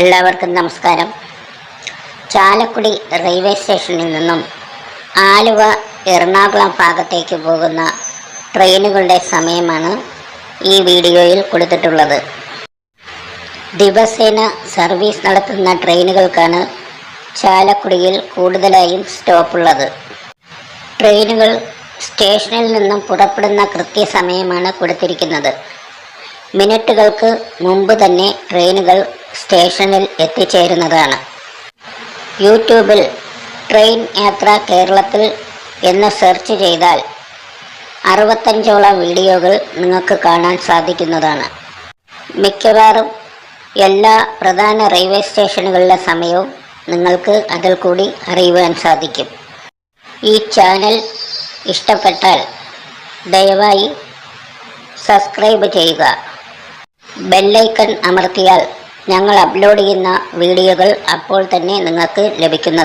എല്ലാവർക്കും നമസ്കാരം. ചാലക്കുടി റെയിൽവേ സ്റ്റേഷനിൽ നിന്നും ആലുവ എറണാകുളം ഭാഗത്തേക്ക് പോകുന്ന ട്രെയിനുകളുടെ സമയമാണ് ഈ വീഡിയോയിൽ കൊടുത്തിട്ടുള്ളത്. ദിവസേന സർവീസ് നടത്തുന്ന ട്രെയിനുകൾക്കാണ് ചാലക്കുടിയിൽ കൂടുതലായും സ്റ്റോപ്പുള്ളത്. ട്രെയിനുകൾ സ്റ്റേഷനിൽ നിന്നും പുറപ്പെടുന്ന കൃത്യസമയമാണ് കൊടുത്തിരിക്കുന്നത്. മിനിറ്റുകൾക്ക് മുമ്പ് തന്നെ ട്രെയിനുകൾ സ്റ്റേഷനിൽ എത്തിച്ചേരുന്നതാണ്. യൂട്യൂബിൽ ട്രെയിൻ യാത്ര കേരളത്തിൽ എന്ന് സെർച്ച് ചെയ്താൽ അറുപത്തഞ്ചോളം വീഡിയോകൾ നിങ്ങൾക്ക് കാണാൻ സാധിക്കുന്നതാണ്. മിക്കവാറും എല്ലാ പ്രധാന റെയിൽവേ സ്റ്റേഷനുകളിലെ സമയവും നിങ്ങൾക്ക് അതിൽ കൂടി അറിയുവാൻ സാധിക്കും. ഈ ചാനൽ ഇഷ്ടപ്പെട്ടാൽ ദയവായി സബ്സ്ക്രൈബ് ചെയ്യുക. ബെല്ലൈക്കൺ അമർത്തിയാൽ ഞങ്ങൾ അപ്ലോഡ് ചെയ്യുന്ന വീഡിയോകൾ അപ്പോൾ തന്നെ നിങ്ങൾക്ക് ലഭിക്കുന്നത്.